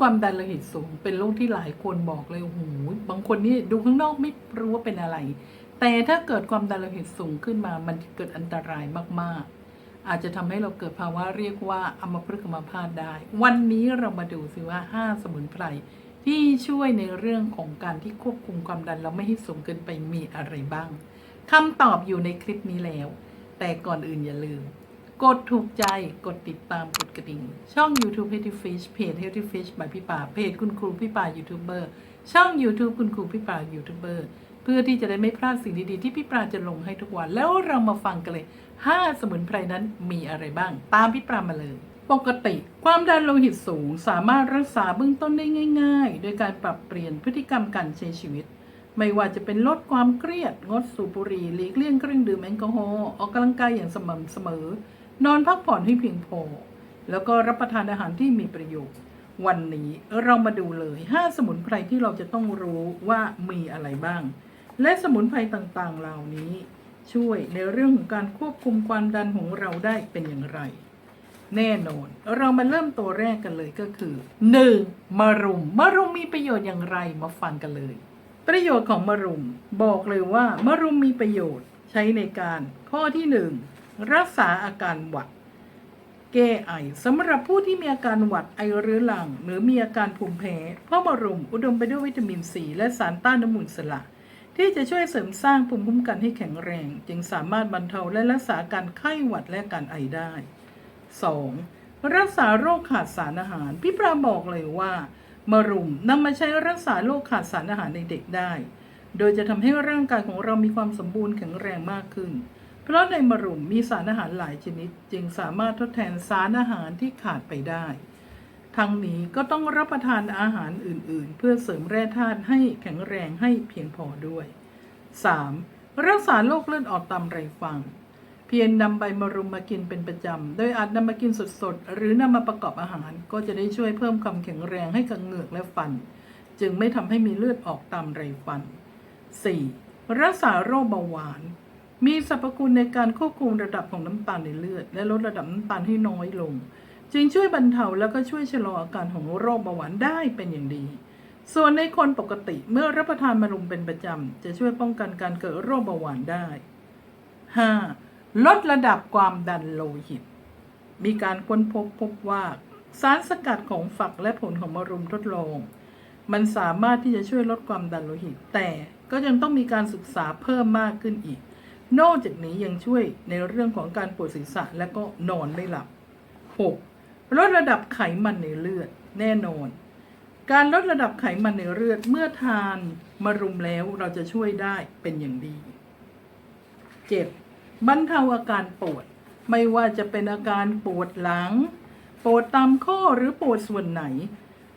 ความดันโลหิตสูง เป็นโรคที่หลายคนบอกเลยโอ้โหบางคนนี่ดูข้างนอกไม่รู้ว่าเป็นอะไร แต่ถ้าเกิดความดันโลหิตสูงขึ้นมา มันจะเกิดอันตรายมากๆ อาจจะทำให้เราเกิดภาวะเรียกว่าอัมพฤกษ์อัมพาตได้ วันนี้เรามาดูสิว่า 5 สมุนไพรที่ช่วยในเรื่องของการที่ควบคุมความดันเราไม่ให้สูงเกินไปมีอะไรบ้างคำตอบอยู่ในคลิปนี้แล้ว แต่ก่อนอื่นอย่าลืม กดถูกใจกดติดตามกดกระดิ่ง ช่อง YouTube Healthy Fish เพจ Healthy Fish by พี่ป่าเพจคุณครูพี่ป่ายูทูบเบอร์ช่อง YouTube คุณครูพี่ป่ายูทูบเบอร์เพื่อที่จะได้ไม่พลาดสิ่งดีๆ ที่พี่ปราจะลงให้ทุกวัน แล้วเรามาฟังกันเลย 5 สมุนไพรนั้นมีอะไรบ้าง ตามพี่ปรามาเลย ปกติ ความดันโลหิตสูงสามารถรักษาเบื้องต้นได้ง่าย ๆ โดยการปรับเปลี่ยนพฤติกรรมการใช้ชีวิต ไม่ว่าจะเป็นลดความเครียด งดสูบบุหรี่หลีกเลี่ยงเครื่องดื่มแอลกอฮอล์ออกกำลังกายอย่างสม่ำเสมอ นอนพักผ่อนให้เพียงพอ แล้วก็รับประทานอาหารที่มีประโยชน์ วันนี้เรามาดูเลย 5 สมุนไพรที่เราจะต้องรู้ว่ามีอะไรบ้าง และสมุนไพรต่างๆ เหล่านี้ ช่วยในเรื่องของการควบคุมความดันของเราได้เป็นอย่างไร แน่นอนเรามาเริ่มตัวแรกกันเลยก็คือ 1. มะรุมมะรุมมีประโยชน์อย่างไรมาฟังกันเลย ประโยชน์ของมะรุมบอกเลยว่ามะรุมมีประโยชน์ใช้ในการข้อที่ 1 รักษาอาการหวัด แก้ไอสำหรับผู้ที่มีอาการหวัดไอเรื้อรัง หรือมีอาการภูมิแพ้เพราะมะรุมอุดมไปด้วยวิตามินซีและสารต้านอนุมูลอิสระ ที่จะช่วยเสริมสร้างภูมิคุ้มกันให้แข็งแรง จึงสามารถบรรเทาและรักษาการไข้หวัดและการไอได้ 2. รักษาโรคขาดสารอาหาร พี่ปราบอกเลยว่ามะรุมนำมาใช้รักษาโรคขาดสารอาหารในเด็กได้ โดยจะทำให้ร่างกายของเรามีความสมบูรณ์แข็งแรงมากขึ้น เพราะในมะรุมมีสารอาหารหลายชนิด จึงสามารถทดแทนสารอาหารที่ขาดไปได้ ทั้งนี้ก็ต้องรับประทานอาหารอื่นๆ เพื่อเสริมแร่ธาตุให้แข็งแรงให้เพียงพอด้วย 3. รักษาโรคเลือดออกตามไรฟัง เพียงนำใบมะรุมมากินเป็นประจำ โดยอาจนำมากินสดๆ หรือนำมาประกอบอาหาร ก็จะได้ช่วยเพิ่มความแข็งแรงให้กับเหงือกและฟัน จึงไม่ทำให้มีเลือดออกตามไรฟัน 4. รักษาโรคเบาหวาน มีสรรพคุณในการควบคุมระดับของน้ำตาลในเลือด และลดระดับน้ำตาลให้น้อยลง จึงช่วยบรรเทาแล้วก็ช่วยชะลออาการของโรคเบาหวานได้เป็นอย่างดี ส่วนในคนปกติเมื่อรับประทานมะรุมเป็นประจำ จะช่วยป้องกันการเกิดโรคเบาหวานได้ 5. ลดระดับความดันโลหิต มีการค้นพบพบว่าสารสกัดของฝักและผลของมะรุมทดลอง มันสามารถที่จะช่วยลดความดันโลหิต แต่ก็ยังต้องมีการศึกษาเพิ่มมากขึ้นอีก นอกจากนี้ยังช่วยในเรื่องของการปวดศีรษะและก็นอนไม่หลับ 6. ลดระดับไขมันในเลือดแน่นอน การลดระดับไขมันในเลือดเมื่อทานมะรุมแล้วเราจะช่วยได้เป็นอย่างดี 7. บรรเทาอาการปวด ไม่ว่าจะเป็นอาการปวดหลัง ปวดตามข้อหรือปวดส่วนไหน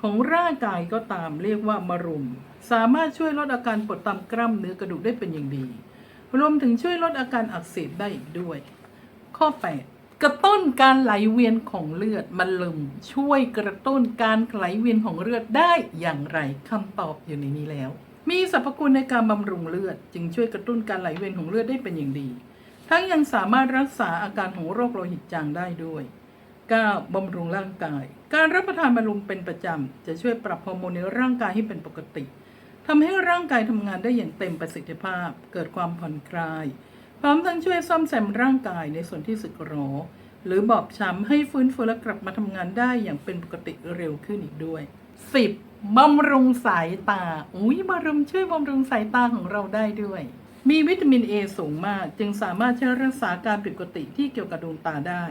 ของร่างกายก็ตามเรียกว่ามะรุม สามารถช่วยลดอาการปวดตามกล้ามเนื้อกระดูกได้เป็นอย่างดี รวมถึงช่วยลดอาการอักเสบได้อีกด้วย ข้อ 8 กระตุ้นการไหลเวียนของเลือดมันลมช่วยกระตุ้นการไหลเวียนของเลือดได้อย่างไรคำตอบอยู่ในนี้แล้ว มีสรรพคุณในการบำรุงเลือด จึงช่วยกระตุ้นการไหลเวียนของเลือดได้เป็นอย่างดี ทั้งยังสามารถรักษาอาการของโรคโลหิตจางได้ด้วย 9. บำรุงร่างกาย การรับประทานมะรุมเป็นประจำจะช่วยปรับฮอร์โมนในร่างกายให้เป็นปกติ ทำให้ร่างกายทำงานได้อย่างเต็มประสิทธิภาพ เกิดความผ่อนคลาย พร้อมทั้งช่วยซ่อมแซมร่างกายในส่วนที่สึกหรอ หรือบอบช้ำให้ฟื้นฟูและกลับมาทำงานได้อย่างเป็นปกติเร็วขึ้นอีกด้วย 10. บำรุงสายตา อุ้ยบำรุงช่วยบำรุงสายตาของเราได้ด้วย มีวิตามินเอสูงมาก จึงสามารถช่วยรักษาการผิดปกติที่เกี่ยวกับดวงตาได้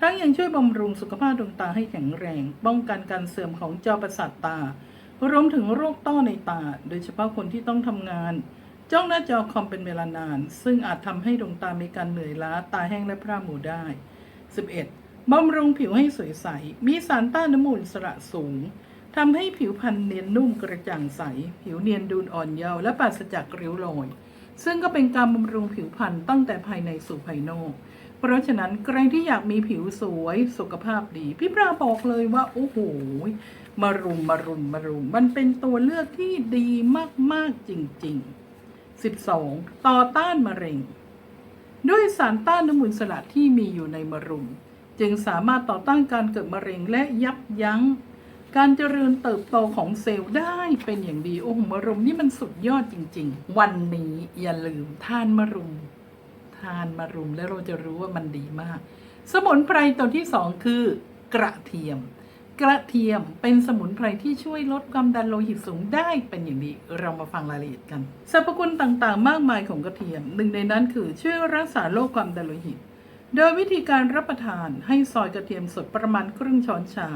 ทั้งยังช่วยบำรุงสุขภาพดวงตาให้แข็งแรง ป้องกันการเสื่อมของจอประสาทตา รวมถึงโรคต้อในตา โดยเฉพาะคนที่ต้องทำงาน จ้องหน้าจอคอมเป็นเวลานาน ซึ่งอาจทำให้ดวงตามีการเหนื่อยล้าตาแห้งและพร่ามัวได้ 11. บำรุงผิวให้สวยใส มีสารต้านอนุมูลอิสระสูงทำให้ผิวพรรณเนียนนุ่มกระจ่างใส ผิวเนียนดูนอ่อนเยาว์และปราศจากริ้วรอย ซึ่งก็เป็นการบำรุงผิวพรรณตั้งแต่ภายในสู่ภายนอก เพราะฉะนั้นใครที่อยากมีผิวสวยสุขภาพดี พี่ปราบอกเลยว่า โอ้โห มารุมมารุมมารุม มันเป็นตัวเลือกที่ดีมาก ๆ จริง ๆ 12. ต่อต้านมะเร็ง ด้วยสารต้านอนุมูลสระที่มีอยู่ในมะรุม จึงสามารถต่อต้านการเกิดมะเร็งและยับยั้ง การเจริญเติบโตของเซลล์ได้เป็นอย่างดีโอ้มะรุมนี่มันสุดยอดจริง ๆ วันนี้อย่าลืมทานมะรุม ทานมะรุมแล้วเราจะรู้ว่ามันดีมาก สมุนไพรตัวที่สองคือกระเทียม กระเทียมเป็นสมุนไพรที่ช่วยลดความดันโลหิตสูงได้เป็นอย่างดีเรามาฟังรายละเอียดกันสรรพคุณต่างๆ มากมายของกระเทียมหนึ่งในนั้นคือช่วยรักษาโรคความดันโลหิต โดยวิธีการรับประทานให้ซอยกระเทียมสดประมาณครึ่งช้อนชา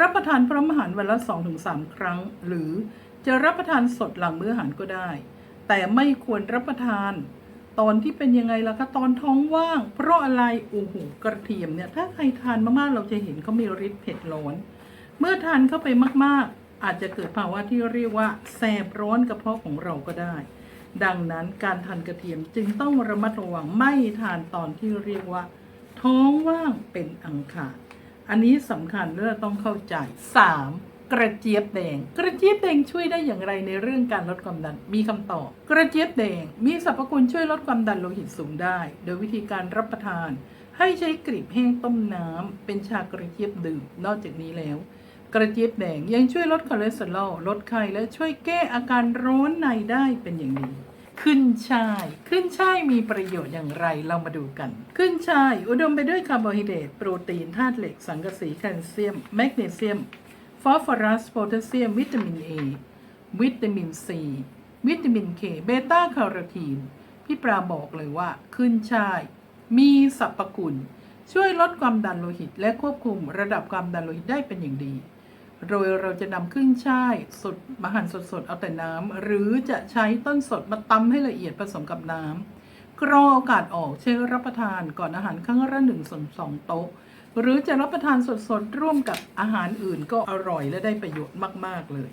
รับประทานพร้อมอาหารวันละ 2-3 ครั้ง หรือจะรับประทานสดหลังมื้ออาหารก็ได้ แต่ไม่ควรรับประทาน ตอนที่เป็นยังไงล่ะคะตอนท้องว่าง เพราะอะไรโอ้โหกระเทียมเนี่ย ถ้าใครทานมากๆเราจะเห็นเขามีฤทธิ์เผ็ดร้อน เมื่อทานเข้าไปมากๆ อาจจะเกิดภาวะที่เรียกว่าแสบร้อนกระเพาะของเราก็ได้ ดังนั้นการทานกระเทียมจึงต้องระมัดระวังไม่ทานตอนที่เรียกว่า ท้องว่างเป็นอังคารอันนี้สำคัญและต้องเข้าใจ 3. กระเจี๊ยบแดง กระเจี๊ยบแดงช่วยได้อย่างไรในเรื่องการลดความดัน มีคำตอบ กระเจี๊ยบแดง มีสรรพคุณช่วยลดความดันโลหิตสูงได้ โดยวิธีการรับประทาน ให้ใช้กลีบแห้งต้มน้ำเป็นชากระเจี๊ยบดื่ม นอกจากนี้แล้ว กระเจี๊ยบแดงยังช่วยลดคอเลสเตอรอล ลดไข้และช่วยแก้อาการร้อนในได้เป็นอย่างดีขึ้นช่าย ขึ้นช่ายมีประโยชน์อย่างไรเรามาดูกัน ขึ้นช่าย อุดมไปด้วยคาร์โบไฮเดรต โปรตีน ธาตุเหล็ก สังกะสี แคลเซียม แมกนีเซียม ฟอสฟอรัสโพแทสเซียม วิตามิน A วิตามิน C วิตามิน K เบต้าคโรทีน พี่ปราบอกเลยว่า ขึ้นช่าย มีสรรพคุณ ช่วยลดความดันโลหิต และควบคุมระดับความดันโลหิตได้เป็นอย่างดี โดยเราจะนำขึ้นช่ายสดมาหั่นสดๆ เอาแต่น้ำ หรือจะใช้ต้นสดมาตำให้ละเอียดผสมกับน้ำกรองอากาศออกใช้รับประทานก่อนอาหารครั้งละหนึ่งส่วนสองโต๊ะ หรือจะรับประทานสดๆ ร่วมกับอาหารอื่นก็อร่อยและได้ประโยชน์มาก ๆ เลย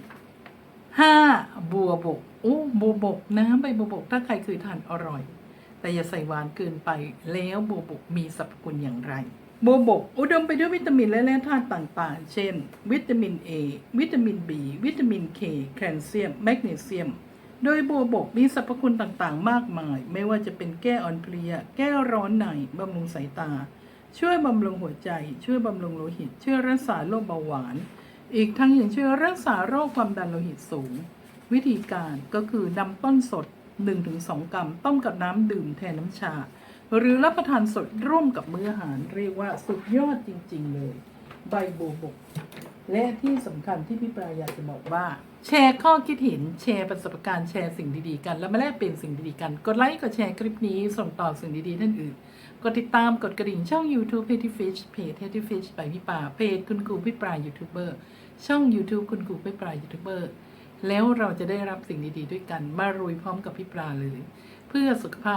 5. บัวบกโอ้บัวบกน้ำใบบัวบกถ้าใครเคยทานอร่อย แต่อย่าใส่หวานเกินไปแล้วบัวบกมีสรรพคุณอย่างไรบัวบกอุดมไปด้วยวิตามินและแร่ธาตุต่างๆ เช่น วิตามิน A วิตามิน B วิตามิน K แคลเซียม แมกนีเซียม โดยบัวบกมีสรรพคุณต่างๆ มากมาย ไม่ว่าจะเป็นแก้อ่อนเพลีย แก้ร้อนในบำรุงสายตา ช่วยบำรุงหัวใจ ช่วยบำรุงโลหิต ช่วยรักษาโรคเบาหวาน อีกทั้งยังช่วยรักษาโรคความดันโลหิตสูง วิธีการก็คือนำต้นสด 1-2 กรัมต้มกับน้ำดื่มแทนน้ำชา หรือรับประทานสดร่วมกับมื้ออาหารเรียกว่าสุดยอดจริง ๆ เลย ใบบัวบก และที่สำคัญที่พี่ปลาอยากจะบอกว่า แชร์ข้อคิดเห็นแชร์ประสบการณ์แชร์สิ่งดีๆกัน แล้วมาแลกเปลี่ยนสิ่งดีๆกัน กดไลค์กดแชร์คลิปนี้ส่งต่อสิ่งดีๆท่านอื่น กดติดตามกดกระดิ่งช่อง YouTube p e t y Fish เพจ p e t y Fish ไปพี่ปาเพจคุณครูพี่ปลายูทูบเบอร์ช่อง YouTube คุณครูพี่ปลายูทูบเบอร์แล้วเราจะได้รับสิ่งดีๆด้วยกัน มารุยพร้อมกับพี่ปลาเลย เพื่อสุขภาพ